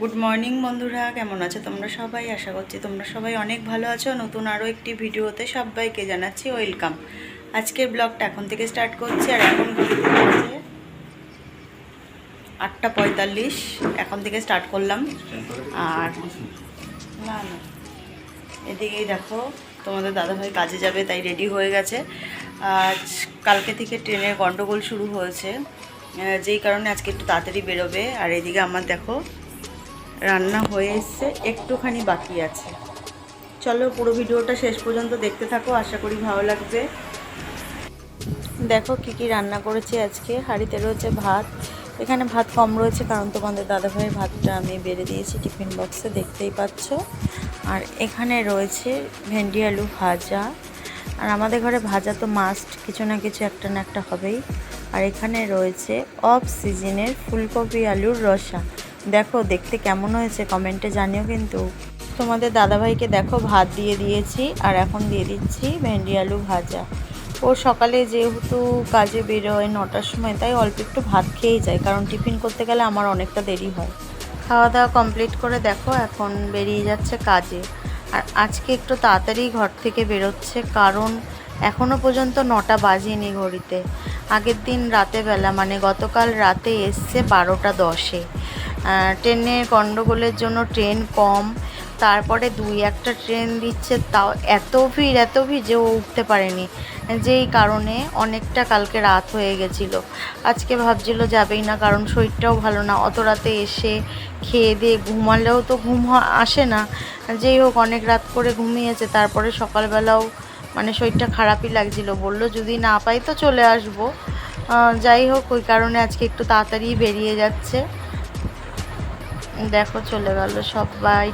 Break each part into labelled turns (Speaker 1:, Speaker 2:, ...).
Speaker 1: Good morning বন্ধুরা। কেমন আছো তোমরা সবাই? আশা করছি তোমরা সবাই অনেক ভালো আছো। নতুন আরও একটি ভিডিওতে সবাইকে জানাচ্ছি ওয়েলকাম আজকের ব্লগটা এখন থেকে স্টার্ট করছি, আর এখন আটটা পঁয়তাল্লিশ। এখন থেকে স্টার্ট করলাম। আর না না। এদিকেই দেখো, তোমাদের দাদাভাই কাজে যাবে, তাই রেডি হয়ে গেছে। আজ কালকে থেকে ট্রেনের গন্ডগোল শুরু হয়েছে। যেই কারণে আজকে একটু তাড়াতাড়ি বেরোবে। আর এদিকে আমার দেখো রান্না হয়ে এসছে, একটুখানি বাকি আছে। চলো পুরো ভিডিওটা শেষ পর্যন্ত দেখতে থাকো, আশা করি ভালো লাগবে। দেখো কি কি রান্না করেছি আজকে। হাঁড়িতে রয়েছে ভাত। এখানে ভাত কম রয়েছে, কারণ তোমাদের দাদাভাইয়ের ভাতটা আমি বেড়ে দিয়েছি টিফিন বক্সে, দেখতেই পাচ্ছ। আর এখানে রয়েছে ভেন্ডি আলু ভাজা। আর আমাদের ঘরে ভাজা তো মাস্ট কিছু না কিছু একটা না একটা হবেই। আর এখানে রয়েছে অফ সিজনের ফুলকপি আলুর রসা। দেখো, দেখতে কেমন হয়েছে? কমেন্টে জানিও কিন্তু। তোমাদের দাদাভাইকে দেখো, ভাত দিয়ে দিয়েছি, আর এখন দিয়ে দিচ্ছি ভেন্ডি আলু ভাজা। ও সকালে যেহেতু কাজে বেরোয় নটার সময়, তাই অল্প একটু ভাত খেয়েই যায়, কারণ টিফিন করতে গেলে আমার অনেকটা দেরি হয়। খাওয়া দাওয়া কমপ্লিট করে দেখো, এখন বেরিয়ে যাচ্ছে কাজে। আর আজকে একটু তাড়াতাড়ি ঘর থেকে বেরোচ্ছে, কারণ এখনও পর্যন্ত নটা বাজেনি ঘড়িতে। আগের দিন রাতে বেলা মানে গতকাল রাতে এসছে বারোটা দশে। ট্রেনের গণ্ডগোলের জন্য ট্রেন কম, তারপরে দুই একটা ট্রেন দিচ্ছে, তাও এত ভিড় এত ভিড় যে ও উঠতে পারেনি। যেই কারণে অনেকটা কালকে রাত হয়ে গেছিল। আজকে ভাবছিল যাবেই না, কারণ শরীরটাও ভালো না। অত রাতে এসে খেয়ে দিয়ে ঘুমালেও তো ঘুম আসে না। যেই হোক, অনেক রাত করে ঘুমিয়েছে, তারপরে সকালবেলাও মানে শরীরটা খারাপই লাগছিল। বলল, যদি না পাই তো চলে আসব। যাই হোক, ওই কারণে আজকে একটু তাড়াতাড়ি বেরিয়ে যাচ্ছে। দেখো চলে গেল সবাই।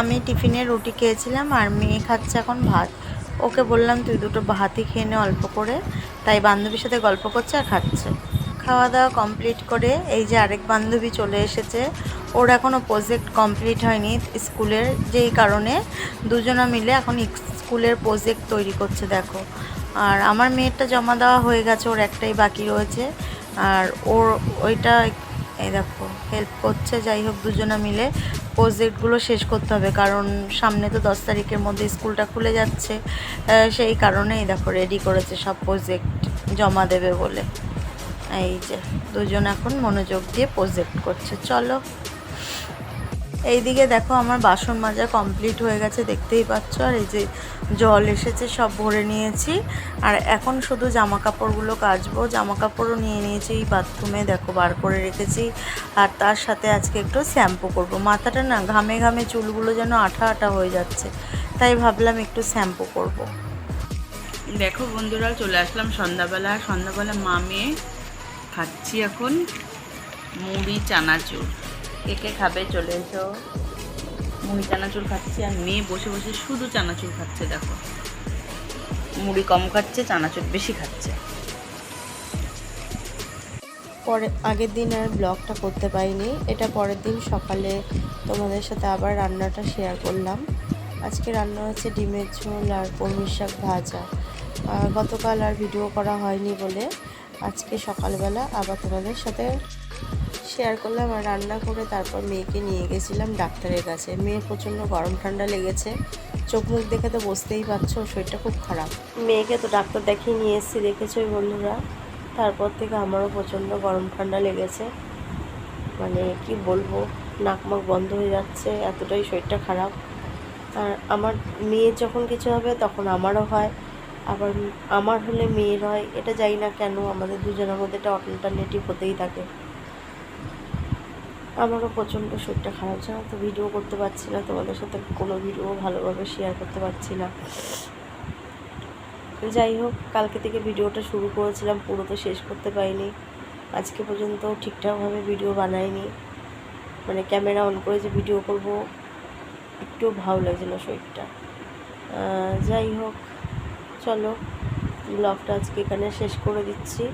Speaker 1: আমি টিফিনে রুটি খেয়েছিলাম আর মেয়ে খাচ্ছে এখন ভাত। ওকে বললাম, তুই দুটো ভাতই খেয়ে নে অল্প করে। তাই বান্ধবীর সাথে গল্প করছে আর খাচ্ছে। খাওয়া দাওয়া কমপ্লিট করে এই যে আরেক বান্ধবী চলে এসেছে, ওর এখনও প্রজেক্ট কমপ্লিট হয়নি স্কুলের যেই কারণে। দুজনা মিলে এখন স্কুলের প্রজেক্ট তৈরি করছে, দেখো। আর আমার মেয়েরটা জমা দেওয়া হয়ে গেছে, ওর একটাই বাকি রয়েছে। আর ওর, ওইটা এই দেখো হেল্প করছে, যাই হোক দুজনে মিলে প্রজেক্টগুলো শেষ করতে হবে, কারণ সামনে তো দশ তারিখের মধ্যে স্কুলটা খুলে যাচ্ছে সেই কারণেই দেখো রেডি করেছে সব প্রজেক্ট জমা দেবে বলে। এই যে, দুজন এখন মনোযোগ দিয়ে প্রজেক্ট করছে, চলো। এইদিকে দেখো আমার বাসন মাজা কমপ্লিট হয়ে গেছে, দেখতেই পাচ্ছ। আর এই যে জল এসেছে, সব ভরে নিয়েছি। আর এখন শুধু জামা কাপড়গুলো কাচবো। জামা কাপড়ও নিয়ে নিয়েছি, এই বাথরুমে দেখো বার করে রেখেছি। আর তার সাথে আজকে একটু শ্যাম্পু করব। মাথাটা না ঘামে ঘামে চুলগুলো যেন আঠা আঠা হয়ে যাচ্ছে, তাই ভাবলাম একটু শ্যাম্পু করব। দেখো বন্ধুরা, চলে আসলাম সন্ধ্যাবেলা। সন্ধ্যাবেলা মা মেয়ে খাচ্ছি এখন মুড়ি, চানাচুর। কে কে খাবে চলে এসো। মুড়ি চানাচুর খাচ্ছি আর মেয়ে বসে বসে শুধু চানাচুর খাচ্ছে, দেখো। মুড়ি কম খাচ্ছে চানাচুর বেশি খাচ্ছে।
Speaker 2: পরে আগের দিন আর ব্লগটা করতে পারিনি। এটা পরের দিন সকালে তোমাদের সাথে আবার রান্নাটা শেয়ার করলাম। আজকে রান্না হচ্ছে ডিমের ঝোল আর কলমির শাক ভাজা। গতকাল আর ভিডিও করা হয়নি বলে আজকে সকালবেলা আবার তোমাদের সাথে শেয়ার করলাম আর রান্না করে তারপর মেয়েকে নিয়ে গেছিলাম ডাক্তারের কাছে। মেয়ের প্রচণ্ড গরম ঠান্ডা লেগেছে। চোখ মুখ দেখে তো বুঝতেই পারছ, শরীরটা খুব খারাপ। মেয়েকে তো ডাক্তার দেখিয়ে নিয়ে এসেছি দেখেছোই বন্ধুরা? তারপর থেকে আমারও প্রচণ্ড গরম ঠান্ডা লেগেছে। মানে কি বলব, নাক মুখ বন্ধ হয়ে যাচ্ছে, এতটাই শরীরটা খারাপ। আর আমার মেয়ের যখন কিছু হবে তখন আমারও হয়। আবার আমার হলে মেয়ের হয়, এটা জানি না কেন, আমাদের দুজনের মধ্যে এটা অল্টারনেটিভ হতেই থাকে। আমারও প্রচণ্ড শরীরটা খারাপ জানো তো ভিডিও করতে পারছি না, তোমাদের সাথে কোনো ভিডিও ভালোভাবে শেয়ার করতে পারছি না। যাই হোক, কালকে থেকে ভিডিওটা শুরু করেছিলাম, পুরো তো শেষ করতে পারিনি। আজকে পর্যন্ত ঠিকঠাকভাবে ভিডিও বানাইনি। মানে ক্যামেরা অন করে যে ভিডিও করব, একটু ভালো লাগছে না শরীরটা যাই হোক, চলো ব্লগটা আজকে এখানে শেষ করে দিচ্ছি।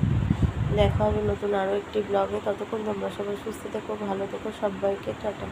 Speaker 2: দেখা হবে নতুন আরও একটি ব্লগে ততক্ষণ তোমরা সবাই সুস্থ থেকো, ভালো থেকো, সবাইকে টাটা।